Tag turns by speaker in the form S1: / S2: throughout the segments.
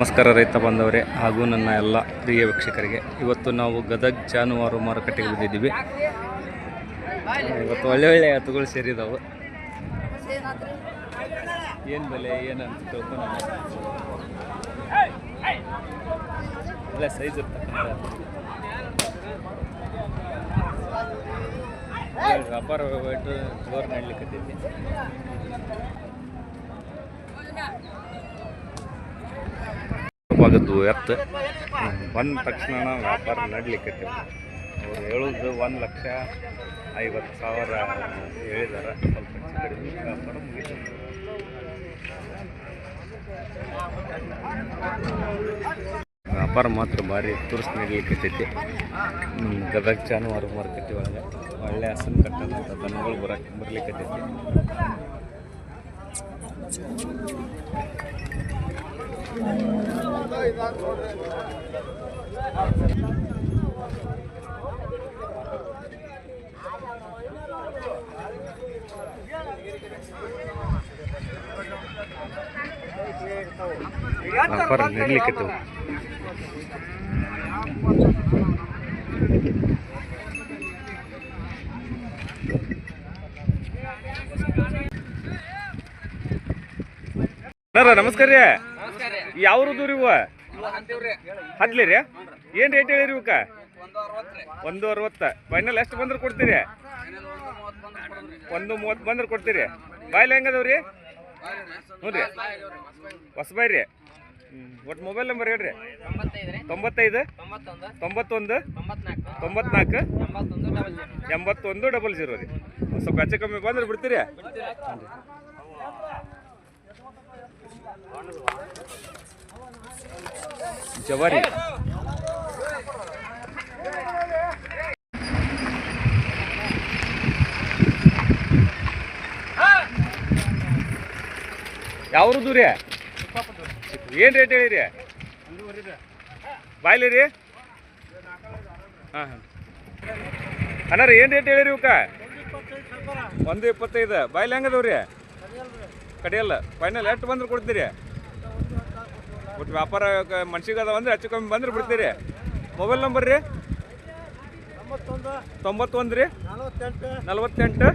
S1: ನಮಸ್ಕಾರ ರೈತ ಬಾಂಧವರೇ ಹಾಗೂ ನನ್ನ ಎಲ್ಲ ಪ್ರಿಯ ವೀಕ್ಷಕರಿಗೆ. ಇವತ್ತು ನಾವು ಗದಗ ಜಾನುವಾರು ಮಾರುಕಟ್ಟೆಗೆ ಬಂದಿದ್ದೀವಿ. ಇವತ್ತು ಒಳ್ಳೆ ಒಳ್ಳೆ ಎತ್ತುಗಳು ಸೇರಿದಾವೆ. ಏನು ಬೆಲೆ ಏನಂತ ತಿಳ್ಕೊಂಡು ಒಳ್ಳೆ ಸೈಜ್ ಇರ್ತಕ್ಕಂಥ. ವ್ಯಾಪಾರ ವಹಿವಾಟು ಜೋರು ನಡಲಿಕ್ಕೆ ಆಗದ್ದು ಎತ್ತು ಬಂದ ತಕ್ಷಣ ವ್ಯಾಪಾರ ನಡ್ಲಿಕ್ಕೆ ಅವ್ರು ಹೇಳೋದು ಒಂದು ಲಕ್ಷ ಐವತ್ತು ಸಾವಿರ ಹೇಳಿದಾರೆ. ಸ್ವಲ್ಪ ಕಡಿಮೆ ವ್ಯಾಪಾರ ಮುಗಿತು. ವ್ಯಾಪಾರ ಮಾತ್ರ ಭಾರಿ ತುರ್ಸ್ ನಡಲಿಕ್ಕೆ ಗದಗ ಜಾನುವಾರು ಮಾರುಕಟ್ಟೆ ಒಳಗೆ ಒಳ್ಳೆ ಹಸನ್ ಕಟ್ಟದಂಥ ದನಗಳು ಬರಕ್ಕೆ ಬರ್ಲಿಕ್ಕೆ ವ್ಯಾಪಾರ ನಡಲಿಕ್ಕೆ ಅಣ್ಣಾರ ನಮಸ್ಕಾರ ರೀ ಯಾವ್ರದ್ದು ರೀ ಇವ ಹದ್ಲಿ ರೀ ಏನು ರೇಟ್ ಹೇಳಿರಿ ಇವಕ್ಕ ಒಂದು ಅರವತ್ತು. ಫೈನಲ್ ಎಷ್ಟು ಬಂದ್ರೆ ಕೊಡ್ತೀರಿ? ಒಂದು ಮೂವತ್ತು ಬಂದ್ರೆ ಕೊಡ್ತೀರಿ. ಬಾಯ್ಲಿ ಹೆಂಗದವ್ರಿ ಹ್ಞೂ ರೀ ಹೊಸಬಾಯ್ ರೀ ಒಟ್ಟು ಮೊಬೈಲ್ ನಂಬರ್ ಹೇಳ್ರಿ. ತೊಂಬತ್ತೈದು. ತೊಂಬತ್ತೊಂದು. ತೊಂಬತ್ನಾಲ್ಕು. ಎಂಬತ್ತೊಂದು ಡಬಲ್ ಜೀರೋ ರೀ. ಸ್ವಲ್ಪ ಹೆಚ್ಚು ಕಮ್ಮಿ ಬಂದ್ರೆ ಬಿಡ್ತೀರಿ? ಜವಾರಿ. ಯಾವ್ರದ್ದು ರೀ ಏನು ರೇಟ್ ಹೇಳಿರಿ? ಬಾಯ್ಲಿ ರೀ. ಹಾಂ ಹಾಂ. ಅಣ್ಣಾರ, ಏನು ರೇಟ್ ಹೇಳಿರಿ ಇವಕ್ಕ? ಒಂದು ಇಪ್ಪತ್ತೈದು. ಬಾಯ್ಲಿ ಹೆಂಗದವ್ರಿ? ಕಡಿಯಲ್ಲ. ಫೈನಲ್ ಎಷ್ಟು ಬಂದ್ರೆ ಕೊಡ್ತೀರಿ? ಒಟ್ಟು ವ್ಯಾಪಾರ ಮನ್ಸಿಗೆ ಅದಾವ ಅಂದ್ರೆ ಹೆಚ್ಚು ಕಮ್ಮಿ ಬಂದ್ರೆ ಬಿಡ್ತೀರಿ. ಮೊಬೈಲ್ ನಂಬರ್ ರೀ? ತೊಂಬತ್ತೊಂದು ರೀ? ನಲವತ್ತೆಂಟು.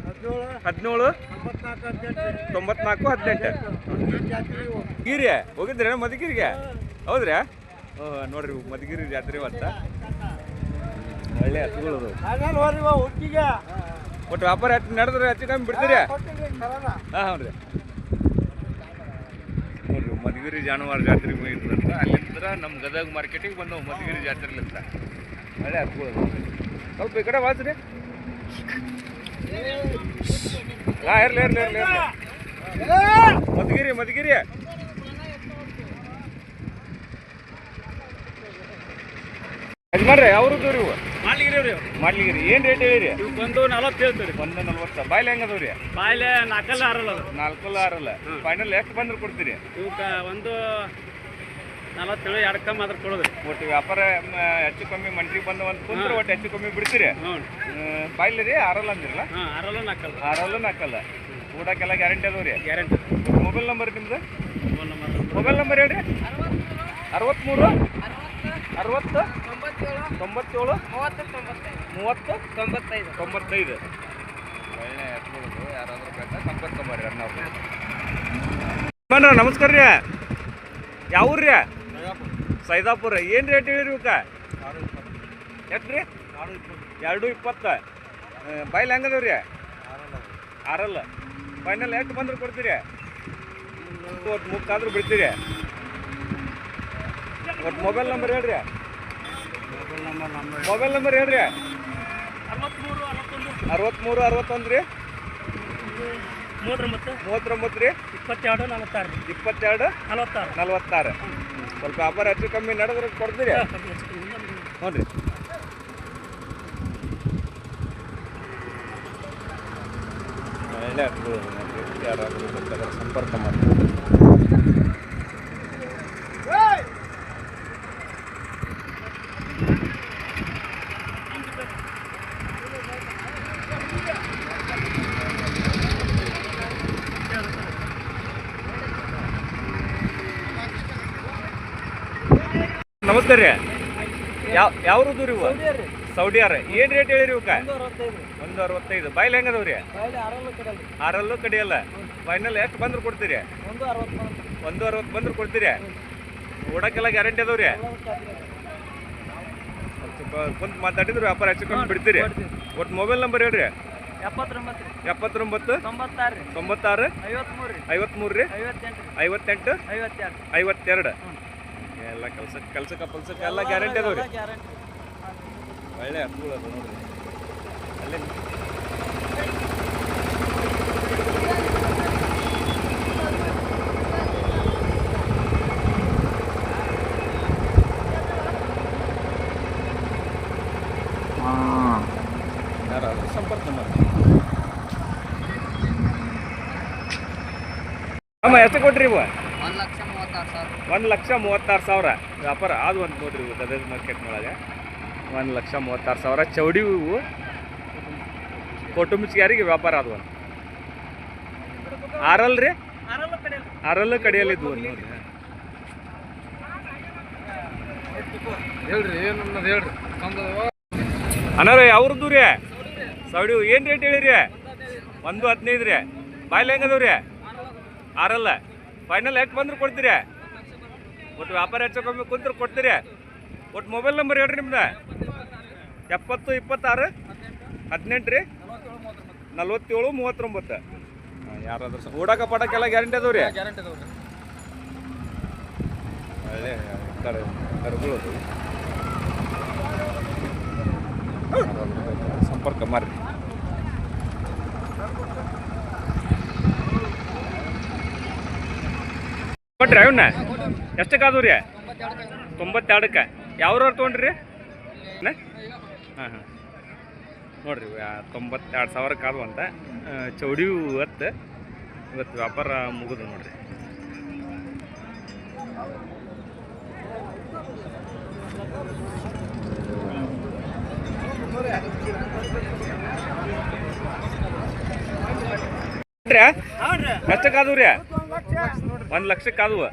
S1: ಹದಿನೇಳು. ತೊಂಬತ್ನಾಲ್ಕು ಹದಿನೆಂಟು. ಗೀರಿ ಹೋಗಿದ್ರಿ ಮಧುಗಿರಿಗೆ ಹೌದ್ರಿ? ಓ ನೋಡ್ರಿ ಮಧುಗಿರಿ ಜಾತ್ರೆ ಇವತ್ತ. ಒಳ್ಳೆ ಹಸುಗಳು ಅದಾವು. ಒಟ್ಟು ವ್ಯಾಪಾರ ಹೆಚ್ಚು ನಡೆದ್ರೆ ಹೆಚ್ಚು ಕಮ್ಮಿ ಬಿಡ್ತೀರಿ? ಹಾಂ ಹ್ಞೂ ರೀ ಮಧುಗಿರಿ ಜಾನುವಾರು ಜಾತ್ರೆ ಮುಗಿದ್ರಂತ ಅಲ್ಲಿಂದ ನಮ್ಮ ಗದಗ ಮಾರ್ಕೆಟಿಗೆ ಬಂದು ಮಧುಗಿರಿ ಅಂತ ಹಸುಗಳು ಅದಾವು. ಸ್ವಲ್ಪ ಈ ಕಡೆ ವಾಚ್ರಿ ಹಾಂ ಇರ್ಲಿ ಇರ್ಲಿ ಇರ್ಲಿ ಮಧುಗಿರಿ ಮಧುಗಿರಿ. ಯಜಮಾನ್ರಿ ಅವ್ರದ್ದು ಇವು
S2: ಮಾಡ್ಲಿಗ್ರಿ
S1: ಏನು ರೇಟ್ ಹೇಳಿರಿ?
S2: ಇವ್ ಒಂದು ನಲವತ್ತು ಹೇಳ್ತೀರಿ.
S1: ಒಂದು ನಲ್ವತ್ತು. ಬಾಯ್ಲೆ ಹೆಂಗ್ ರೀ
S2: ಬಾಯ್ಲೆ ನಾಲ್ಕಲ್ಲ ಆರಲ್ಲ ಅದು.
S1: ನಾಲ್ಕಲ್ಲ ಆರಲ್ಲ. ಫೈನಲ್ ಎಷ್ಟು ಬಂದ್ರೆ ಕೊಡ್ತೀರಿ?
S2: ಇವಕ್ಕ ಒಂದು ನಲವತ್ತೇಳು ಎರಡು ಕಮ್ಮಿ ಆದ್ರೆ ಕೊಡೋದ್ರಿ.
S1: ಒಟ್ಟು ವ್ಯಾಪಾರ ಮ, ಹೆಚ್ಚು ಕಮ್ಮಿ ಮಂಟ್ರಿಗೆ ಬಂದ ಒಂದು ಕುಂದ್ರೆ ಒಟ್ಟು ಹೆಚ್ಚು ಕಮ್ಮಿ ಬಿಡ್ತೀರಿ?
S2: ಹ್ಞೂ
S1: ಬಾಯ್ಲಿ ರೀ ಆರಲ್ಲ ಅಂದಿರಲ್ಲ?
S2: ಹಾಂ ಆರಲ್ಲ ನಾಲ್ಕಲ್ಲ.
S1: ಆರಲ್ಲ ನಾಲ್ಕಲ್ಲ? ಊಟಕ್ಕೆಲ್ಲ ಗ್ಯಾರಂಟಿ ಅದಾವ ರೀ
S2: ಗ್ಯಾರಂಟಿ
S1: ಮೊಬೈಲ್ ನಂಬರ್ ನಿಮ್ದು?
S2: ಫೋನ್ ನಂಬರ್
S1: ಮೊಬೈಲ್ ನಂಬರ್ ಹೇಳ್ರಿ. ಅರವತ್ತ್ಮೂರು ಅರವತ್ತು. ತೊಂಬತ್ತೇಳು. ಮೂವತ್ತು
S2: ತೊಂಬತ್ತೈದು
S1: ತೊಂಬತ್ತೈದು. ಒಳ್ಳೆ ಎತ್ಕೊಳ್ಳೋದು ಯಾರಾದ್ರೂ ಬೇಕಾ ಸಂಪರ್ಕ ಮಾಡಿ ಅಣ್ಣ ಬನ್ರ ನಮಸ್ಕಾರ ರೀ. ಯಾವ ರೀ? ಸೈದಾಪುರ. ಏನು ರೇಟ್ ಹೇಳಿರಿ ಇವಕ್ಕ? ಎಷ್ಟು ರೀ? ಎರಡು ಇಪ್ಪತ್ತು. ಬೈಲ್ ಹೆಂಗದವ್ ರೀ? ಆರಲ್ಲ ಫೈನಲ್ ಎಷ್ಟು ಬಂದ್ರೆ ಕೊಡ್ತೀರಿ? ಒಟ್ಟು ಮುಕ್ಕಾದ್ರೂ ಬಿಡ್ತೀರಿ? ಒಟ್ಟು ಮೊಬೈಲ್ ನಂಬರ್ ಹೇಳ್ರಿ.
S2: Mobile number number
S1: mobile number ಹೇಳ್ರಿ.
S2: ಅರವತ್ತ್ಮೂರು ಅರವತ್ತೊಂದು.
S1: ರೀ?
S2: ಮೂವತ್ತೊಂಬತ್ತು
S1: ಮೂವತ್ತೊಂಬತ್ತು ರೀ?
S2: ಇಪ್ಪತ್ತೆರಡು ನಲವತ್ತಾರು
S1: ಇಪ್ಪತ್ತೆರಡು
S2: ನಲವತ್ತಾರು.
S1: ನಲ್ವತ್ತಾರು. ಸ್ವಲ್ಪ ವ್ಯಾಪಾರ ಹೆಚ್ಚು ಕಮ್ಮಿ ನಡೆದ್ರೆ ಕೊಡ್ತೀರಿ? ಹ್ಞೂ ರೀ. ಸಂಪರ್ಕ ಮಾಡಿ ನಮಸ್ಕಾರ ರೀ ಯಾವ ಯಾವ ರೀ ಇವು? ಸೌಡಿಯಾರ ಏನು ರೇಟ್ ಹೇಳಿರಿ ಇವಕ್ಕ ಒಂದು ಅರವತ್ತೈದು ಬಾಯ್ಲಿ ಹೆಂಗದವ್ರಿ ಆರಲ್ಲೂ ಕಡಿಯಲ್ಲ ಫೈನಲ್ ಎಷ್ಟು ಬಂದ್ರೆ ಕೊಡ್ತೀರಿ? ಒಂದು ಅರವತ್ತು ಬಂದ್ರೆ. ಕೊಡ್ತೀರಿ? ಓಡಕ್ಕೆಲ್ಲ ಗ್ಯಾರಂಟಿ ಅದಾವ್ರಿ ರೀ? ಕುಂತು ಮಾತಾಡಿದ್ರು ವ್ಯಾಪಾರ ಹಚ್ಕೊಂಡು ಬಿಡ್ತೀರಿ. ಒಟ್ಟು ಮೊಬೈಲ್ ನಂಬರ್ ಹೇಳ್ರಿ.
S2: ಎಪ್ಪತ್ತೊಂಬತ್ತು ರೀ. ತೊಂಬತ್ತಾರು ರೀ. ಐವತ್ಮೂರು ರೀ. ಐವತ್ತೆಂಟು ಐವತ್ತೆರಡು.
S1: ಎಲ್ಲ ಕೆಲ್ಸಕ್ಕೆ ಕೆಲ್ಸಕ್ಕೆ ಪಲ್ಸಕ್ಕೆ ಎಲ್ಲ ಗ್ಯಾರಂಟಿ
S2: ಗ್ಯಾರಂಟಿ
S1: ಒಳ್ಳೆ ಅನುಕೂಲ ಅದ ನೋಡ್ರಿ. ಅಲ್ಲೇ ಯಾರಾದರೂ ಸಂಪರ್ಕ ಮಾಡಿ ಅಮ್ಮ ಎಷ್ಟು ಕೊಟ್ರಿ ಇವ
S2: ಒಂದು ಲಕ್ಷ ಮೂವತ್ತಾರು ಸಾವಿರ
S1: ಒಂದು ಲಕ್ಷ ಮೂವತ್ತಾರು ಸಾವಿರ. ವ್ಯಾಪಾರ ಅದು ಒಂದು ನೋಡ್ರಿ ಗದಗ ಮಾರ್ಕೆಟ್ನೊಳಗೆ ಒಂದು ಲಕ್ಷ ಮೂವತ್ತಾರು ಸಾವಿರ ಚೌಡಿ ಹೂವು. ಕೊಟುಂಬಿಚ್ಗ್ಯಾರಿಗೆ ವ್ಯಾಪಾರ ಅದು ಒಂದು. ಆರಲ್ ರೀ
S2: ಆರಲ್ಲ ಕಡೆ
S1: ಆರಲ್ಲು ಕಡಿಯಲ್ಲಿ ಇದ್ವು ನೋಡ್ರಿ.
S2: ಹೇಳ್ರಿ ಏನನ್ನೋದು ಹೇಳ್ರಿ.
S1: ಅನಾರ ಯಾವ್ರದ್ದು ರೀ? ಸೌಡಿ ಏನು ರೇಟ್ ಹೇಳಿರಿ? ಒಂದು ಹದಿನೈದು ರೀ. ಬಾಯ್ಲೆ ಹೆಂಗದವ್ರಿ ಆರಲ್ಲ. ಫೈನಲ್ ಎಷ್ಟು ಬಂದ್ರೆ ಕೊಡ್ತೀರಿ? ಒಟ್ಟು ವ್ಯಾಪಾರ ಹೆಚ್ಚು ಕುಂತ್ರೆ ಕೊಡ್ತೀರಿ. ಒಟ್ಟು ಮೊಬೈಲ್ ನಂಬರ್ ಹೇಳ್ರಿ ನಿಮ್ದು. ಎಪ್ಪತ್ತು ಇಪ್ಪತ್ತಾರು ಹದಿನೆಂಟು ರೀ. ನಲ್ವತ್ತೇಳು ಮೂವತ್ತೊಂಬತ್ತು. ಯಾರಾದ್ರೂ ಸ- ಓಡಾಕ ಪಡಕ್ಕೆಲ್ಲ ಗ್ಯಾರಂಟಿ ಅದಾವ ರೀ?
S2: ಗ್ಯಾರಂಟಿ ಅದಾವ್ರಿ
S1: ಒಳ್ಳೆ ಕರುಗಳು ಸಂಪರ್ಕ ಮಾಡ್ರಿ. ಕೊಟ್ರಿ ಅವನ್ನ ಎಷ್ಟಕ್ಕೆ ಆದವು ರೀ? ತೊಂಬತ್ತೆರಡಕ್ಕೆ. ಯಾವ್ರವ್ರು ತೊಗೊಂಡ್ರಿ? ಹಾಂ ಹಾಂ. ನೋಡ್ರಿ ತೊಂಬತ್ತೆರಡು ಸಾವಿರಕ್ಕೆ ಆದವು ಅಂತ. ಚೌಡಿ ಇವತ್ತು ಇವತ್ತು ವ್ಯಾಪಾರ ಮುಗಿದು ನೋಡ್ರಿ. ಎಷ್ಟಕ್ಕಾದವು ರೀ? ಒಂದು ಲಕ್ಷಕ್ಕೆ ಆದವು.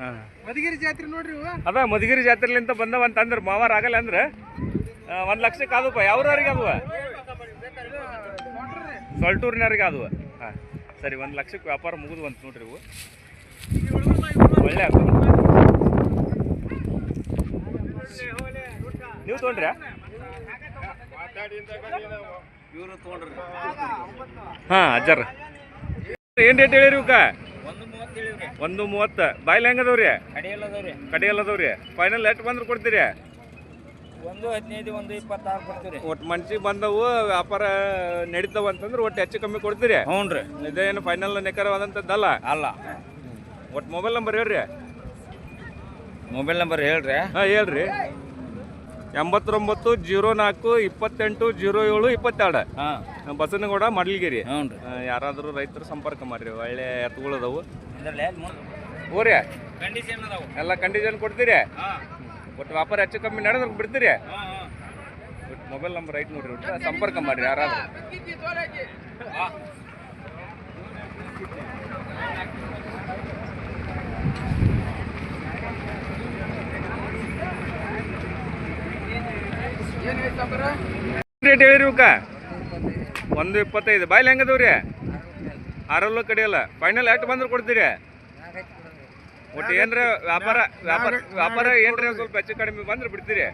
S1: ಹಾಂ.
S2: ಮಧುಗಿರಿ ಜಾತ್ರೆ ನೋಡ್ರಿ
S1: ಅದ ಮಧುಗಿರಿ ಜಾತ್ರೆಲಿಂತ ಬಂದವ ಅಂತಂದ್ರೆ ಮಾವಾರ ಆಗಲ್ಲ ಅಂದ್ರೆ ಒಂದು ಲಕ್ಷಕ್ಕೆ ಆದಪ್ಪ ಯಾವ್ರವ್ರಿಗೆ ಅದುವ ಸೊಲ್ಟೂರಿನವ್ರಿಗೆ ಅದುವ ಹಾಂ. ಸರಿ ಒಂದು ಲಕ್ಷಕ್ಕೆ ವ್ಯಾಪಾರ ಮುಗಿದು ಅಂತ ನೋಡ್ರಿ ಇವು. ಒಳ್ಳೆ ಆಗ್ತದೆ ನೀವು ತೊಗೊಂಡ್ರಿ
S2: ಹಾ ತೊಗೊಂಡ್ರಿ
S1: ಹಾಂ ಅಜ್ಜಾರ. ಏನು ರೇಟ್ ಹೇಳಿರಿ ಇವಕ್ಕ?
S2: ಒಂದು ಮೂವತ್ತು.
S1: ಬಾಯ್ಲಿ
S2: ಕಡೆಯಲ್ಲ ಅದಾವ್ರಿ
S1: ಕಡಿಯಲ್ಲ ಅದಾವ್ರಿ ಫೈನಲ್ ಎಷ್ಟು ಬಂದ್ರೆ ಕೊಡ್ತೀರಿ?
S2: ಒಂದು ಹದಿನೈದು ಒಂದು ಇಪ್ಪತ್ತಾರು ಕೊಡ್ತೀವಿ
S1: ಒಟ್ಟು ಮನ್ಸಿಗೆ ಬಂದವು ವ್ಯಾಪಾರ ನಡೀತಾವ ಅಂತಂದ್ರೆ ಒಟ್ಟು ಹೆಚ್ಚು ಕಮ್ಮಿ ಕೊಡ್ತೀರಿ?
S2: ಹ್ಞೂ ರೀ
S1: ಇದೇನು ಫೈನಲ್ ನಿಖರವಾದಂಥದ್ದಲ್ಲ?
S2: ಅಲ್ಲ.
S1: ಒಟ್ಟು ಮೊಬೈಲ್ ನಂಬರ್ ಹೇಳ್ರಿ.
S2: ಮೊಬೈಲ್ ನಂಬರ್ ಹೇಳ್ರಿ.
S1: ಹಾಂ ಹೇಳ್ರಿ. ಎಂಬತ್ತೊಂಬತ್ತು ಜೀರೋ ನಾಲ್ಕು ಇಪ್ಪತ್ತೆಂಟು ಜೀರೋ ಏಳು ಇಪ್ಪತ್ತೆರಡು.
S2: ಹಾಂ.
S1: ಬಸನಗೌಡ ಮಡ್ಲಿಗಿರಿ. ಯಾರಾದರೂ ರೈತರು ಸಂಪರ್ಕ ಮಾಡ್ರಿ ಒಳ್ಳೆ ಎತ್ತುಗಳದವು
S2: ಊರಿ?
S1: ಎಲ್ಲ ಕಂಡೀಷನ್ ಕೊಡ್ತೀರಿ? ಒಟ್ಟು ವ್ಯಾಪಾರ ಹೆಚ್ಚು ಕಮ್ಮಿ ನಡೆದ್ರೆ ಬಿಡ್ತೀರಿ? ಮೊಬೈಲ್ ನಂಬರ್ ಐತೆ ನೋಡ್ರಿ ಒಟ್ಟು ಸಂಪರ್ಕ ಮಾಡ್ರಿ ಯಾರಾದರೂ. ರೇಟ್ ಹೇಳಿರಿ ಒಂದು ಇಪ್ಪತ್ತೈದು. ಬಾಯ್ಲಿ ಹೆಂಗದವ್ರಿ ಆರಲ್ಲೂ ಕಡಿಯಲ್ಲ. ಫೈನಲ್ ಎಷ್ಟು ಬಂದ್ರೆ ಕೊಡ್ತೀರಿ? ಒಟ್ಟು ಏನ್ರ ವ್ಯಾಪಾರ ವ್ಯಾಪಾರ ವ್ಯಾಪಾರ ಏನ್ರ ಸ್ವಲ್ಪ ಹೆಚ್ಚು ಕಡಿಮೆ ಬಂದ್ರೆ ಬಿಡ್ತೀರಿ.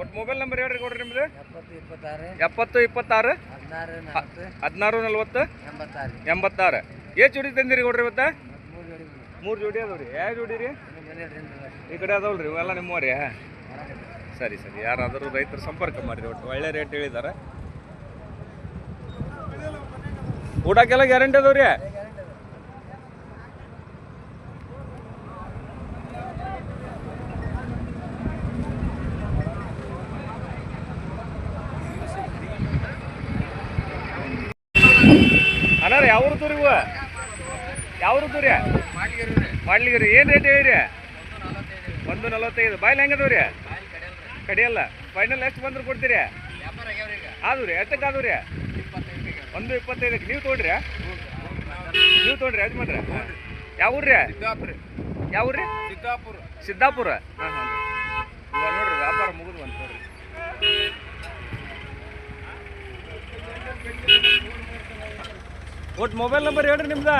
S1: ಒಟ್ಟು ಮೊಬೈಲ್ ನಂಬರ್ ಹೇಳ್ರಿ ಕೊಡ್ರಿ ನಿಮ್ದು.
S2: ಎಪ್ಪತ್ತು, ಇಪ್ಪತ್ತಾರು. ಹದಿನಾರು,
S1: ನಲ್ವತ್ತು.
S2: ಎಂಬತ್ತಾರು.
S1: ಏ ಜೋಡಿ ತಂದಿರಿ ಕೊಡ್ರಿ ಇವತ್ತ?
S2: ಮೂರು ಜೋಡಿ
S1: ಅದಾವ್ರಿ. ಯಾವ ಜೋಡಿ ರೀ? ಈ ಕಡೆ ಅದಾವಲ್ರಿ ಇವೆಲ್ಲ ನಿಮ್ಮವ್ರಿ. ಸರಿ ಸರಿ. ಯಾರಾದರೂ ರೈತರು ಸಂಪರ್ಕ ಮಾಡಿರಿ, ಒಟ್ಟು ಒಳ್ಳೆ ರೇಟ್ ಹೇಳಿದ್ದಾರೆ. ಊಟಕ್ಕೆಲ್ಲ ಗ್ಯಾರಂಟಿ ಅದಾವ್ರಿ ಅಣ್ಣ ಯಾವ ಋತು ಇವು ಯಾವ ಋತು ರೀ ರೀ ಏನು ರೇಟ್ ಹೇಳಿರಿ? ಒಂದು ನಲವತ್ತೈದು. ಬಾಯ್ಲಿ ಹೆಂಗದವ್ರಿ ಕಡಿಯಲ್ಲ. ಫೈನಲ್ ಎಷ್ಟು ಬಂದ್ರು ಕೊಡ್ತೀರಿ? ಆದು ರೀ ಎಷ್ಟಕ್ಕೆ ಆದವು ರೀ? ಒಂದು ಇಪ್ಪತ್ತೈದಕ್ಕೆ ನೀವು ತೊಗೊಂಡ್ರಿ? ನೀವು ತೊಗೊಂಡ್ರಿ ಯಜಮಾನ್ರಿ? ಯಾವ ಊರ್ರಿ? ಯಾವ ಊರ್ರಿ?
S2: ಸಿದ್ದಾಪುರ.
S1: ಸಿದ್ದಾಪುರ? ಹಾಂ ಹಾಂ. ಇವಾಗ ನೋಡ್ರಿ ವ್ಯಾಪಾರ ಮುಗಿದು ಬಂತು ನೋಡ್ರಿ. ಒಟ್ಟು ಮೊಬೈಲ್ ನಂಬರ್ ಹೇಳ್ರಿ ನಿಮ್ದ.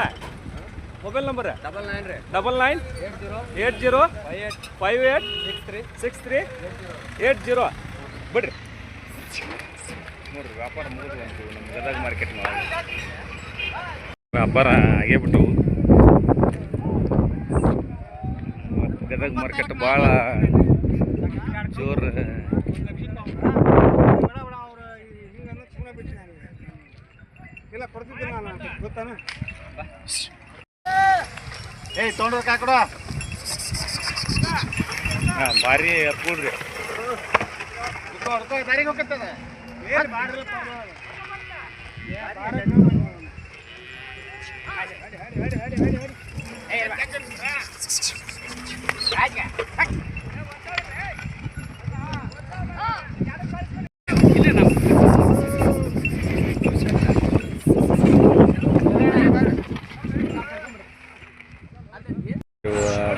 S1: Mobile number?
S2: ಡಬಲ್ ನೈನ್ ರೀ.
S1: Double nine
S2: eight zero.
S1: Eight zero
S2: five eight.
S1: Five eight
S2: six three.
S1: Six three eight zero. ಬಿಡ್ರಿ. ನೋಡ್ರಿ, ವ್ಯಾಪಾರ ಮುಗಿದು ಬಂತು ನಮ್ಮ ಗದಗ ಮಾರ್ಕೆಟ್ ವ್ಯಾಪಾರ ಆಗೇಬಿಟ್ಟು ಮತ್ತು ಗದಗ ಮಾರ್ಕೆಟ್ ಭಾಳ ಜೋರು.
S2: ಇಲ್ಲ ಕೊಡ್ತಿದ್ದೆ ಗೊತ್ತಾನ
S3: ಏಯ್, ತೊಗೊಂಡ್ರೆ ಕಾಕಡ
S1: ಹಾಂ, ಭಾರಿ ಕೂಡ್ರಿ
S3: ದಾರಿಗೆ ಹೋಗ್ತದ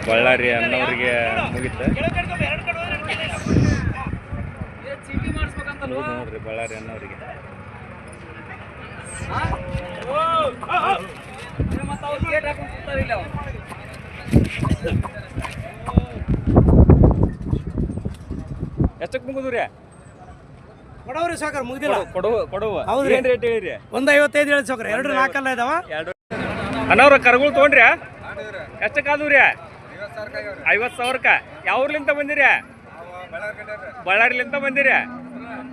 S1: ಬಳ್ಳಾರಿ ಅನ್ನೋರಿಗೆ ಮುಗಿತ. ನೋಡ್ರಿ ಬಳ್ಳಾರಿ ಅನ್ನೋರಿಗೆ. ಎಷ್ಟಕ್ಕೆ ಮುಗಿದ್ರಿ?
S2: ಕೊಡವ್ರಿ ಸಾಕ್ರ ಮುಗ್ದಿಲ್ಲ.
S1: ಕೊಡುವ ಕೊಡುವ.
S2: ಹೌದ್ರಿ.
S1: ಏನು ರೇಟ್ ಹೇಳಿರಿ?
S2: ಒಂದ್ ಐವತ್ತೈದು ಹೇಳಿ ಸಾಕ್ರ ಎರಡು ನಾಲ್ಕಲ್ಲ ಇದಾವ?
S1: ಎರಡು. ಅಣ್ಣವ್ರ ಕರ್ಗಳು ತೊಗೊಂಡ್ರಿ ಎಷ್ಟಕ್ಕೆ ಆದವ್ರಿ ಐವತ್ತು ಸಾವಿರಕ್ಕ. ಯಾವ ಊರ್ಲಿಂದ ಬಂದಿರಿ ಬಳ್ಳಾರಿಲಿಂದ ಬಂದಿರಿ?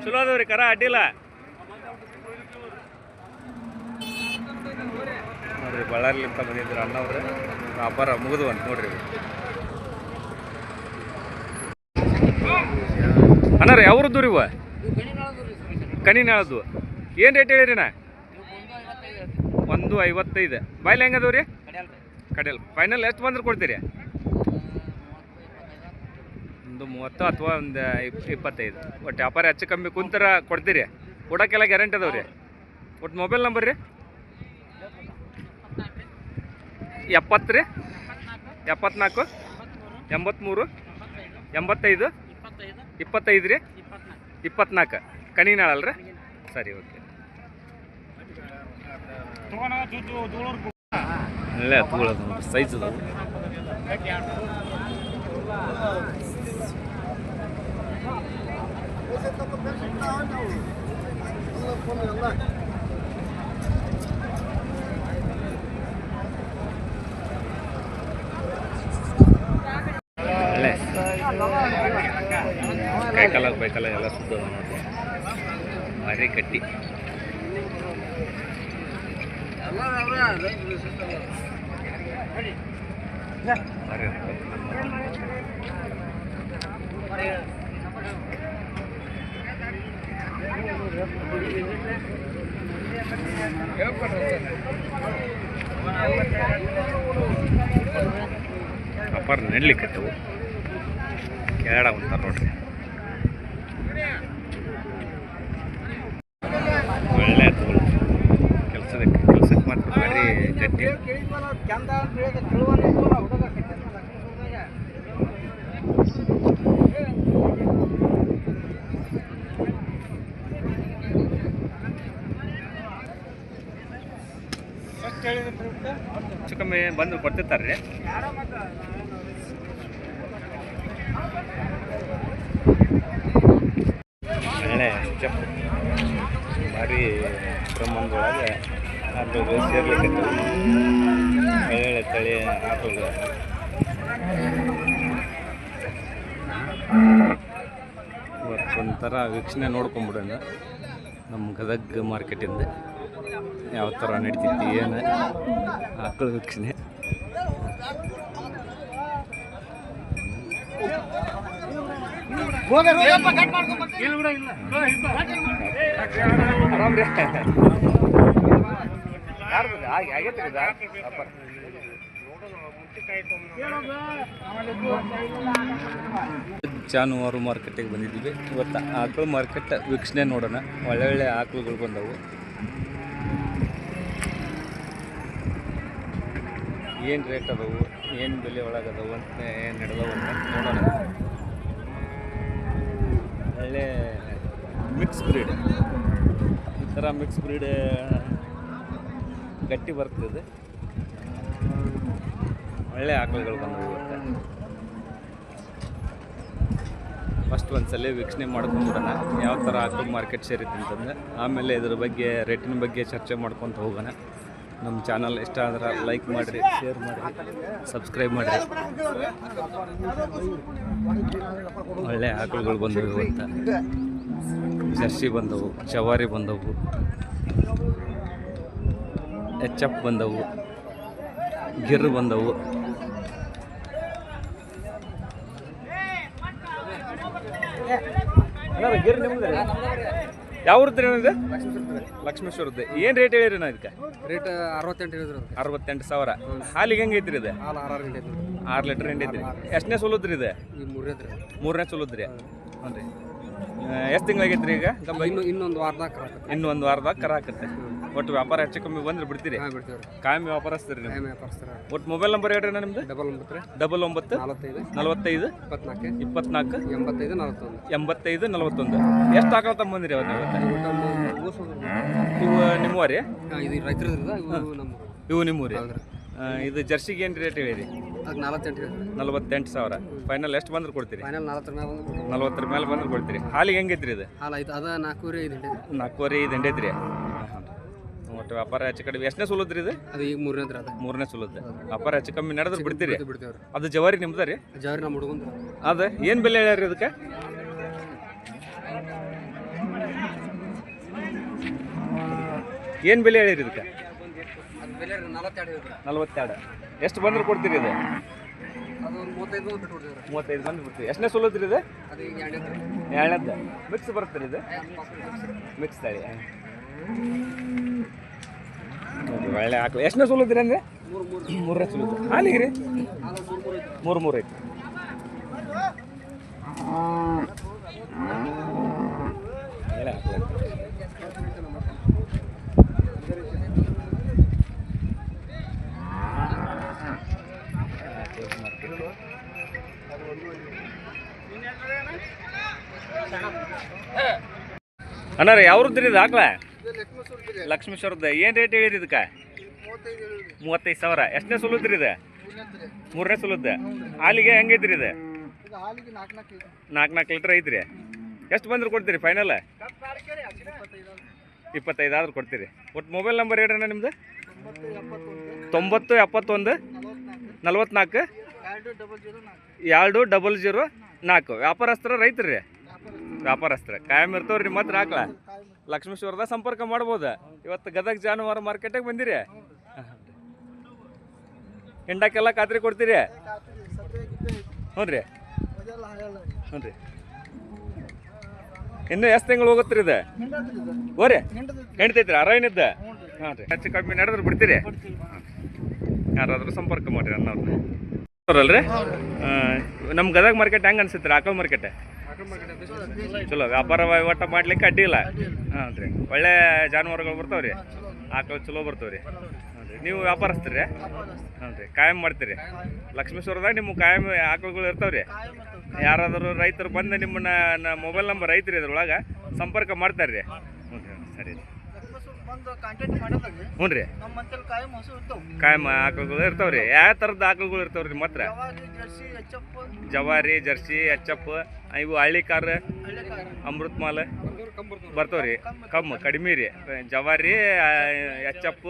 S1: ಚಲೋ ಅದಾವ್ರಿ ಕರ ಅಡ್ಡಿಲ್ಲ. ನೋಡ್ರಿ ಬಳ್ಳಾರಿಲಿಂದ ಬಂದಿದ್ರು ಅಣ್ಣವ್ರೆ ವ್ಯಾಪಾರ ಮುಗಿದು ಅಂತ ನೋಡ್ರಿ. ಅಣ್ಣ ರೀ ಅವ್ರದ್ದು ರೀ ಇವ? ಕಣಿನಾಳದ್ದು ಏನು ರೇಟ್ ಹೇಳಿರಿ ನಾ ಒಂದು ಐವತ್ತೈದು. ಬಾಯ್ಲಿ ಹೆಂಗದವ್ರಿ ಕಡೆಯಲ್. ಫೈನಲ್ ಎಷ್ಟು ಬಂದ್ರೆ ಕೊಡ್ತೀರಿ? ಒಂದು ಮೂವತ್ತು ಅಥವಾ ಒಂದು ಇಪ್ ಇಪ್ಪತ್ತೈದು. ಒಟ್ಟು ವ್ಯಾಪಾರ ಹೆಚ್ಚು ಕಮ್ಮಿ ಕುಂತರ ಕೊಡ್ತೀರಿ. ಕೊಡೋಕ್ಕೆಲ್ಲ ಗ್ಯಾರಂಟಿ ಅದಾವ ರೀ. ಒಟ್ಟು ಮೊಬೈಲ್ ನಂಬರ್ ರೀ? ಎಪ್ಪತ್ತು ರೀ? ಎಪ್ಪತ್ನಾಲ್ಕು? ಎಂಬತ್ತ್ಮೂರು ಎಂಬತ್ತೈದು? ಇಪ್ಪತ್ತೈದು ರೀ? ಇಪ್ಪತ್ನಾಲ್ಕು. ಕಣಿನಾಳಲ್ಲ ರೀ? ಸರಿ ಓಕೆ ನೋಡಿ ಸೈಜ್ ಅದಾವು ಅಲ್ಲೇ ಬೈಕಲ್ಲ ಬೈಕಾಲ ಎಲ್ಲ ಸುತ್ತ ಕಟ್ಟಿ ಭಾರಿ ಗಟ್ಟಿ ಭಾರಿ ಅಪಾರ ನೆಡ್ಲಿಕ್ಕತ್ತವು ಕೇಳ ಅಂತ ನೋಡ್ರಿ. ಒಳ್ಳೆ ಕೆಲಸದಕ್ಕೆ ಕೆಲಸಕ್ಕೆ ಮಾತ್ರ ಭಾರಿ ಗಟ್ಟಿ ಹೆಚ್ಚು ಕಮ್ಮಿ ಬಂದು ಕೊಡ್ತಿರ್ತಾರೆ? ರೀ ಭಾರಿ ಪ್ರಮಾಣದೊಳಗೆ ಆಕಳು ಸೇರ್ಲಿಕ್ಕೆ ಒಳ್ಳೆ ತಳಿ ಆಕಳು ಇವತ್ತೊಂಥರ ವೀಕ್ಷಣೆ ನೋಡ್ಕೊಂಬಿಡೋಣ. ನಮ್ಮ ಗದಗ ಮಾರ್ಕೆಟಿಂದ ಯಾವ ಥರ ನಡೀತಿತ್ತು, ಏನು ಆಕಳು ವೀಕ್ಷಣೆ ಆರಾಮ್ರಿ ಯಾರ್ದು ಆಗಿ ಆಗೈತೆ ಇದು ವ್ಯಾಪಾರ ಜಾನುವಾರು ಮಾರ್ಕೆಟಿಗೆ ಬಂದಿದ್ದೀವಿ ಇವತ್ತು ಆಕಳು ಮಾರ್ಕೆಟ್ ವೀಕ್ಷಣೆ ನೋಡೋಣ ಒಳ್ಳೊಳ್ಳೆ ಆಕಳುಗಳು ಬಂದವು ಏನು ರೇಟ್ ಅದಾವು ಏನು ಬೆಲೆ ಒಳಗದವು ಅಂತ ಏನು ನಡೆದವು ಅಂತ ನೋಡೋಣ ಒಳ್ಳೆ ಮಿಕ್ಸ್ ಬ್ರೀಡ್ ಈ ಥರ ಮಿಕ್ಸ್ ಬ್ರೀಡ್ ಗಟ್ಟಿ ಬರ್ತದೆ. ಒಳ್ಳೆ ಆಕಳುಗಳು ಬಂದು ಹೋಗುತ್ತೆ. ಫಸ್ಟ್ ಒಂದ್ಸಲ ವೀಕ್ಷಣೆ ಮಾಡ್ಕೊಂಡ್ಬಿಡೋಣ ಯಾವ ಥರ ಆಕಳು ಮಾರ್ಕೆಟ್ ಸೇರಿತ್ತು ಅಂತಂದರೆ, ಆಮೇಲೆ ಇದ್ರ ಬಗ್ಗೆ ರೇಟಿನ ಬಗ್ಗೆ ಚರ್ಚೆ ಮಾಡ್ಕೊತ ಹೋಗೋಣ. ನಮ್ಮ ಚಾನಲ್ ಇಷ್ಟ ಆದ್ರೆ ಲೈಕ್ ಮಾಡಿರಿ ಶೇರ್ ಮಾಡಿರಿ ಸಬ್ಸ್ಕ್ರೈಬ್ ಮಾಡಿರಿ ಒಳ್ಳೆ ಆಕಳುಗಳು ಬಂದವು ಅಂತ ಜರ್ಸಿ ಬಂದವು ಚವಾರಿ ಬಂದವು ಎಚ್ ಎಫ್ ಬಂದವು ಗಿರ್ ಬಂದವು ಗಿರ್ ನಿಮ್ದು ಯಾವ ಊರ್ದ್ರಿ ಲಕ್ಷ್ಮೇಶ್ವರ ಲಕ್ಷ್ಮೇಶ್ವರದ್ದು. ಏನು ರೇಟ್ ಹೇಳಿರಿ ನಾ ಇದಕ್ಕೆ?
S2: ರೇಟ್ ಅರವತ್ತೆಂಟು ಹೇಳಿದ್ರು ಅದಕ್ಕೆ
S1: ಅರವತ್ತೆಂಟು ಸಾವಿರ. ಹಾಲಿಗೆ ಹೆಂಗೆ ಐತ್ರಿ ಇದು?
S2: ಹಾಲು ಆರು ಗಂಟೆ ಐತಿ
S1: ಆರು ಲೀಟ್ರ್ ಹಿಂಡಿ ಐತ್ರಿ. ಎಷ್ಟನೇ ಸೊಲುದ್ರಿ ಇದು?
S2: ಈ ಮೂರನೇದು ರೀ
S1: ಮೂರನೇ ಸೊಲುದ್ರಿ ಹ್ಞೂ ರೀ. ಎಷ್ಟು ತಿಂಗಳಾಗೈತ್ರಿ ಈಗ? ಗಂಬ
S2: ಇನ್ನು ಇನ್ನೊಂದು ವಾರದಾಗ ಕರಾಕತ್ತೆ
S1: ಇನ್ನು ಒಂದು ವಾರದಾಗ ಕರ ಹಾಕತ್ತೆ. ಒಟ್ಟು ವ್ಯಾಪಾರ ಹೆಚ್ಚು ಕಮ್ಮಿ ಬಂದ್ರೆ ಬಿಡ್ತೀರಿ?
S2: ಹಾಂ ಬಿಡ್ತೀವಿ
S1: ಕಾಯಂ ವ್ಯಾಪಾರಸ್ತೀರಿ ನೀವು? ಒಟ್ಟು ಮೊಬೈಲ್ ನಂಬರ್ ಹೇಳ್ರಿ ನಿಮ್ದು?
S2: ಡಬಲ್ ಒಂಬತ್ತು ರೀ.
S1: ಡಬಲ್ ಒಂಬತ್ತು
S2: ನಲವತ್ತೈದು
S1: ನಲವತ್ತೈದು
S2: ಇಪ್ಪತ್ನಾಲ್ಕು
S1: ಇಪ್ಪತ್ನಾಲ್ಕು
S2: ಎಂಬತ್ತೈದು ನಲವತ್ತೊಂದು.
S1: ಎಂಬತ್ತೈದು ನಲವತ್ತೊಂದು. ಎಷ್ಟು ಆಕಳ ತಗೊಂಬಂದಿರಿ
S2: ಬಂದಿರಿ
S1: ಇವು ನಿಮ್ಮ ರೀ
S2: ಇದು ರೈತರದ್ರದ ಇವು ನಮ್ಮ
S1: ಇವು ನಿಮ್ಮ ರೀ ಇದು ಜರ್ಸಿಗೆ ಏನು ರೇಟ್ ಇವೆ
S2: ರೀ ನಲವತ್ತೆಂಟು
S1: ನಲವತ್ತೆಂಟು ಸಾವಿರ. ಫೈನಲ್ ಎಷ್ಟು ಬಂದ್ರೆ ಕೊಡ್ತೀರಿ?
S2: ಫೈನಲ್ ನಲವತ್ತರ ಮೇಲೆ ಬಂದು ಕೊಡ್ತೀವಿ.
S1: ನಲವತ್ತರ ಮೇಲೆ ಬಂದ್ರೆ ಕೊಡ್ತೀರಿ. ಹಾಲಿಗೆ ಹೆಂಗೈತ್ರಿ ಇದು?
S2: ಹಾಲು ಅದ ನಾಲ್ಕೂವರೆ ಐದು
S1: ನಾಲ್ಕೂವರೆ ಐದು ಎಂಡೈತ್ರಿ ಒಟ್ಟು ವ್ಯಾಪಾರ ಹೆಚ್ಚು ಕಡಿಮೆ. ಎಷ್ಟನೇ ಸುಲದ್ರಿ ಇದು?
S2: ಅದು ಈಗ ಮೂರನೇ ಅದ.
S1: ಮೂರನೇ ಸುಲದ ವ್ಯಾಪಾರ ಹೆಚ್ಚು ಕಮ್ಮಿ ನಡೆದ್ರೆ ಬಿಡ್ತೀರಿ? ಅದು ಜವಾರಿ ನಿಮ್ದ ರೀ?
S2: ಜವಾರಿ ನಮ್ಮ ಹುಡುಗಂದು.
S1: ಅದ ಏನು ಬೆಲೆ ಹೇಳ್ಯಾರಿ ಅದಕ್ಕೆ ಏನು ಬೆಲೆ ಹೇಳಿರಿ ಇದಕ್ಕೆ?
S2: ನಲವತ್ತೆರಡು
S1: ಎಷ್ಟು ಬಂದ್ರೆ ಕೊಡ್ತೀರಿ ಇದು?
S2: ಮೂವತ್ತೈದು ಬಂದು ಬಿಡ್ತೀವಿ
S1: ಎಷ್ಟನೇ ಸುಲದ್ರಿ ಇದು? ಎರಡನೇದ್ದು. ಮಿಕ್ಸ್ ಬರುತ್ತೆ ಇದು? ಮಿಕ್ಸ್ ತಳಿ. ಒಳ್ಳೆ ಹಾಕಲಿ. ಎಷ್ಟನೇ ಸುಲಿದ್ರಿ ಅಂದ್ರೆ?
S2: ಮೂರು ಮೂರು
S1: ಮೂರನೇ ಸುಲಿದ್ರು ಹಾಲಿಗೆ ರೀ?
S2: ಮೂರು ಮೂರು ಐತಿ.
S1: ಅಣ್ಣ ರೀ ಯಾವ್ರದ್ರಿ ಇದು ಹಾಕ್ಲ? ಲಕ್ಷ್ಮೇಶ್ವರದ ಏನು ರೇಟ್ ಹೇಳಿರಿ ಇದಕ್ಕೆ? ಮೂವತ್ತೈದು ಸಾವಿರ. ಎಷ್ಟನೇ ಸುಲುದ್ರಿ ಇದು? ಮೂರನೇ ಸುಲುದ್ದ? ಹಾಲಿಗೆ ಹೆಂಗೈತ್ರಿ ಇದು? ನಾಲ್ಕು ನಾಲ್ಕು ಲೀಟ್ರ್ ಐತ್ರಿ. ಎಷ್ಟು ಬಂದ್ರೆ ಕೊಡ್ತೀರಿ ಫೈನಲ್ ಇಪ್ಪತ್ತೈದು ಆದ್ರೂ ಕೊಡ್ತೀರಿ. ಒಟ್ಟು ಮೊಬೈಲ್ ನಂಬರ್ ಹೇಳ್ರಣ್ಣ ನಿಮ್ದು? ತೊಂಬತ್ತು ಎಪ್ಪತ್ತೊಂದು, ನಲ್ವತ್ನಾಲ್ಕು, ಎರಡು ಡಬಲ್ ಜೀರೋ ನಾಲ್ಕು. ವ್ಯಾಪಾರಸ್ಥರ ರೈತ್ರಿ ವ್ಯಾಪಾರಸ್ತ್ರ ಕಾಯಂ ಇರ್ತವ್ರಿ ನಿಮ್ಮ ಹತ್ರ ಹಾಕ್ಲ? ಲಕ್ಷ್ಮೇಶ್ವರದ ಸಂಪರ್ಕ ಮಾಡ್ಬೋದು. ಇವತ್ತು ಗದಗ ಜಾನುವಾರು ಮಾರ್ಕೆಟಿಗೆ ಬಂದಿರಿ. ಹಿಂಡಕ್ಕೆಲ್ಲ ಖಾತ್ರಿ ಕೊಡ್ತೀರಿ? ಹ್ಞೂ ರೀ. ಹ್ಞೂ ರೀ. ಇನ್ನು ಎಷ್ಟು ತಿಂಗಳು ಹೋಗುತ್ತೆ ಇದು? ಓರಿ ಹೆಣ್ತೈತ್ರಿ ಅರವಣಿದ್ದ ಹಾಂ ರೀ. ಹೆಚ್ಚು ಕಮ್ಮಿ ನಡೆದ್ರೆ ಬಿಡ್ತೀರಿ? ಯಾರಾದರೂ ಸಂಪರ್ಕ ಮಾಡಿರಿ ಅನ್ನೋರ್ನ ಅವ್ರಲ್ರಿ ನಮ್ಮ ಗದಗ ಮಾರ್ಕೆಟ್ ಹೆಂಗೆ ಅನ್ಸುತ್ತೆ ರೀ? ಆಕಳ ಮಾರ್ಕೆಟ್? ಚಲೋ, ವ್ಯಾಪಾರ ವಹಿವಾಟ ಮಾಡ್ಲಿಕ್ಕೆ ಅಡ್ಡಿ ಇಲ್ಲ. ಹಾಂ ರೀ ಒಳ್ಳೆ ಜಾನುವಾರುಗಳು ಬರ್ತಾವೆ ರೀ ಆಕಳು ಚಲೋ ಬರ್ತಾವೆ ರೀ ನೀವು ವ್ಯಾಪಾರಸ್ತೀರಿ ಹಾಂ ರೀ ಕಾಯಂ ಮಾಡ್ತೀರಿ? ಲಕ್ಷ್ಮೇಶ್ವರದಾಗ ನಿಮ್ಮ ಕಾಯಂ ಆಕಳುಗಳು ಇರ್ತಾವೆ ರೀ ಯಾರಾದರೂ ರೈತರು ಬಂದು ನಿಮ್ಮನ್ನ ಮೊಬೈಲ್ ನಂಬರ್ ಐತ್ರಿ ಅದ್ರೊಳಗೆ ಸಂಪರ್ಕ ಮಾಡ್ತಾರೆ ರೀ ಹ್ಞೂ ರೀ ಸರಿ ರೀ
S3: ಬಂದು ಕಾಂಟ್ಯಾಕ್ಟ್ ಮಾಡೋದಾಗಿ
S1: ಹ್ಞೂ ರೀ.
S3: ಕಾಯಂ
S1: ಆಕಳುಗಳು ಇರ್ತಾವೆ. ರೀ ಯಾವ ಥರದ ಆಕಳುಗಳು ಇರ್ತಾವೆ ರೀ ನಿಮ್ಮ ಹತ್ರ?
S3: ಜವಾರಿ ಜರ್ಸಿ ಎಚ್ಚಪ್ಪ.
S1: ಇವು ಹಳ್ಳಿ ಕಾರ್ ಅಮೃತ್ ಮಾಲ್ ಬರ್ತಾವೆ ರೀ. ಕಮ್ಮು ಕಡಿಮೆ ರೀ. ಜವಾರಿ ಎಚ್ಚಪ್ಪ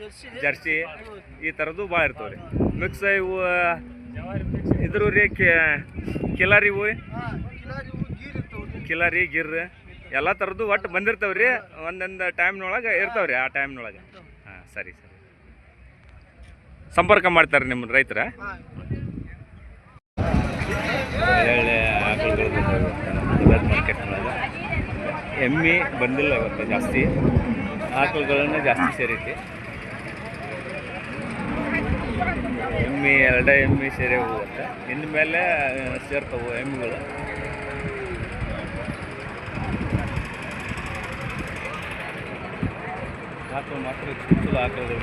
S3: ಜರ್ಸಿ.
S1: ಜರ್ಸಿ ಈ ಥರದ್ದು ಭಾಳ ಇರ್ತಾವೆ ರೀ. ಮಿಕ್ಸ್ ಇವು ಇದ್ರ ರೀ ಕಿಲಾರಿ ಇವು
S3: ಹಾ ಕಿಲಾರಿ ಇವು
S1: ಕಿಲಾರಿ ಗಿರ್. ಎಲ್ಲ ಥರದ್ದು ಒಟ್ಟು ಬಂದಿರ್ತಾವೆ ರೀ ಒಂದೊಂದು ಟೈಮ್ನೊಳಗೆ ಇರ್ತಾವೆ ರೀ ಆ ಟೈಮ್ನೊಳಗೆ ಹಾಂ, ಸರಿ ಸರಿ. ಸಂಪರ್ಕ ಮಾಡ್ತಾರೆ ನಿಮ್ಮ ರೈತರ. ಮಾರ್ಕೆಟ್ನೊಳಗೆ ಎಮ್ಮೆ ಬಂದಿಲ್ಲ ಇವತ್ತು ಜಾಸ್ತಿ. ಆಕಳುಗಳನ್ನ ಜಾಸ್ತಿ ಸೇರೈತಿ ಎಮ್ಮೆ, ಎರಡೇ ಎಮ್ಮೆ ಹೋಗುತ್ತೆ ಇನ್ಮೇಲೆ ಮೇಲೆ ಸೇರ್ತವೆ ಎಮ್ಮೆಗಳು. ಆಕಳು ಮಾತ್ರ ಚುಚ್ಚಲು ಬಂದವು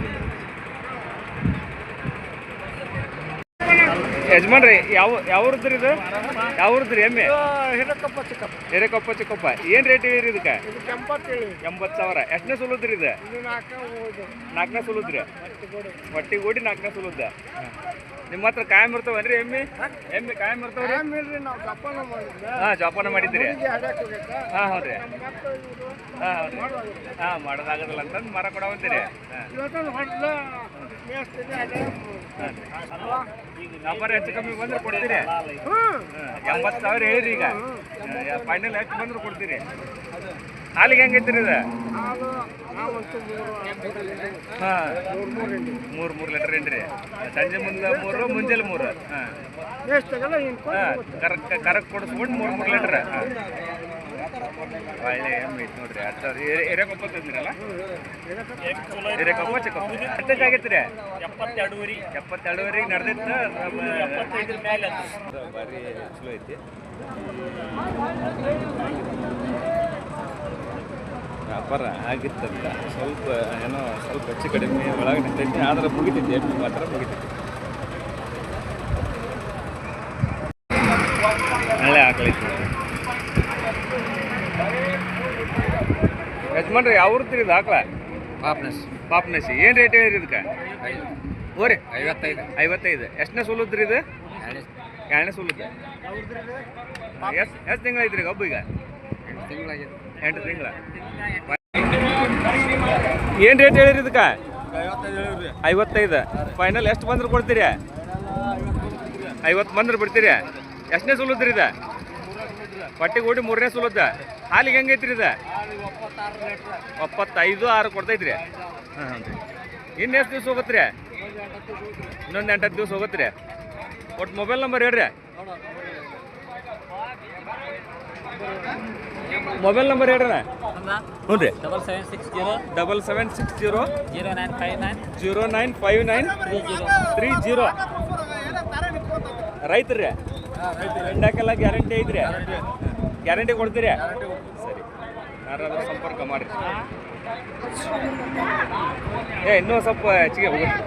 S1: ಯಜಮಾನ್ರಿ ಯಾವ ಯಾವ ಊರದ್ರಿ ಇದು? ಯಾವ ಊರದ್ರಿ ಎಮ್ಮೆ?
S3: ಹಿರೇಕಪ್ಪ ಚಿಕ್ಕಪ್ಪ.
S1: ಹಿರೇಕೊಪ್ಪ ಚಿಕ್ಕಪ್ಪ. ಏನ್ ರೇಟ್ ಹೇಳಿರಿ ಇದಕ್ಕೆ? ಎಂಬತ್ತು ಸಾವಿರ. ಎಷ್ಟನೇ ಸುಲುದ್ರಿ ಇದು? ನಾಲ್ಕನೇ ಸುಲುದ್ರಿ. ಹೊಟ್ಟಿಗೋಡಿ ನಾಲ್ಕನೇ ಸುಲುದ್ದ. ನಿಮ್ಮ ಹತ್ರ ಕಾಯಂ ಇರ್ತಾವನ್ರಿ ಎಮ್ಮಿ? ಎಮ್ಮಿ ಕಾಯಂ ಇರ್ತಾವ್ರಿ?
S3: ಹಾ ನಾವು ಜಪಾನ ಮಾಡಿದ್ದೆ
S1: ಹಾಂ ಜೋಪಾನ
S3: ಮಾಡಿದ್ರಿ
S1: ಹಾ ಹೌದ್ರಿ. ಹಾ ಹೌದ್ರಿ. ಹಾಂ ಮಾಡೋದಾಗದಿಲ್ಲ ಅಂತಂದು ಮರ ಕೊಡವಂತೀರಿ ನಂಬರ್ ಹೆಚ್ಚು ಕಮ್ಮಿ ಬಂದ್ರೆ ಕೊಡ್ತೀರಿ? ಎಂಬತ್ತು ಸಾವಿರ ಹೇಳಿರಿ ಈಗ. ಫೈನಲ್ ಹೆಚ್ಚು ಬಂದ್ರೆ ಕೊಡ್ತೀರಿ. ಹಾಲಿಗೆ ಹೆಂಗೈತ್ರಿ ಇದು? ಹಾಂ.
S3: ಮೂರು ಮೂರು ಹಿಂಡಿ
S1: ಮೂರು ಮೂರು ಲೀಟ್ರ್ ಏನ್ರಿ? ಸಂಜೆ ಮುಂದೆ ಮೂರು ಮುಂಜಾನೆ ಮೂರು. ಹಾಂ. ಹಾಂ ಕರಕ್ ಕರಕ್ ಕೊಡಿಸ್ಬಿಟ್ಟು ಮೂರು ಮೂರು ಲೀಟ್ರ್. ಹಾಂ. ಒಳ್ಳೆ ಎಮ್ಮೆ ಐತೆ ನೋಡ್ರಿ. ತಂದ್ರಲ್ಲ ಎರೆಕೊಪ್ಪ ಚಿಕ್ಕಪ್ಪ ಎಷ್ಟಕ್ಕೆ ಆಗೈತೆ ರೀ
S2: ಎಪ್ಪತ್ತೆರಡುವರೆ.
S1: ಎಪ್ಪತ್ತೆರಡುವರೆಗೆ ನಡೆದಿತ್ತು ಭಾರಿ ಚಲೋ ಐತಿ. ವ್ಯಾಪಾರ ಆಗಿತ್ತಂತ. ಸ್ವಲ್ಪ ಏನೋ ಸ್ವಲ್ಪ ಹೆಚ್ಚು ಕಡಿಮೆ ಒಳಗೆ ನಿಂತೈತಿ ಆದ್ರೆ ಮುಗಿತೈತಿ ಎಮ್ಮೆ ಮಾತ್ರ ಮುಗಿತೈತಿ. ಒಳ್ಳೆ ಆಕಳೈತಿ ಯಜಮಾನ್ರಿ ಯಾವ ಊರ್ತೀರಿ ಇದು ಆಕಳ?
S2: ಪಾಪ್ನಸ್.
S1: ಪಾಪ್ನಸ್ ಏನು ರೇಟ್ ಹೇಳಿರಿ ಇದಕ್ಕೆ? ಹೋರಿ.
S2: ಐವತ್ತೈದು.
S1: ಐವತ್ತೈದು. ಎಷ್ಟನೇ ಸುಲುದ್ರಿ ಇದು? ಎರಡನೇ. ಸುಲುದ್ರಿ. ಎಷ್ಟು ಎಷ್ಟು ತಿಂಗಳು ಐತ್ರಿ ಗಬ್ಬು ಈಗ?
S2: ತಿಂಗಳಾಗಿದೆ.
S1: ಎಂಟು ತಿಂಗಳ. ಏನು ರೇಟ್ ಹೇಳಿರಿ ಇದಕ್ಕೆ? ಐವತ್ತೈದು ಫೈನಲ್ ಎಷ್ಟು ಬಂದ್ರೆ ಕೊಡ್ತೀರಿ? ಐವತ್ತು ಬಂದ್ರೆ ಬಿಡ್ತೀರಿ? ಎಷ್ಟನೇ ಸುಲುದ್ರಿ ಇದು? ಪಟ್ಟಿಗೆ ಓಡಿ ಮೂರನೇ ಸುಲದ ಹಾಲಿಗೆ ಹೆಂಗೈತ್ರಿ ಇದು? ಒಪ್ಪತ್ತೈದು ಆರು ಕೊಡ್ತೈತ್ರಿ. ಹಾಂ ಹಾಂ ರೀ ಇನ್ನು ಎಷ್ಟು ದಿವ್ಸ ಹೋಗುತ್ತೆ ಇನ್ನೊಂದು ಎಂಟತ್ತು ದಿವ್ಸ ಹೋಗುತ್ತೆ ಒಟ್ಟು ಮೊಬೈಲ್ ನಂಬರ್ ಹೇಳ್ರಿ. ಮೊಬೈಲ್ ನಂಬರ್ ಹೇಳ್ರಿ ಹ್ಞೂ ರೀ
S2: double seven six zero
S1: double seven six zero
S2: zero nine five nine
S1: zero nine five nine
S2: three zero
S1: three zero guarantee ಐತ್ರಿ. ಗ್ಯಾರಂಟಿ ಕೊಡ್ತೀರಿ? ಸರಿ. ಯಾರಾದ್ರೂ ಸಂಪರ್ಕ ಮಾಡಿರಿ. ಏ ಇನ್ನೂ ಸ್ವಲ್ಪ ಹೆಚ್ಚಿಗೆ ಹೋಗುತ್ತೆ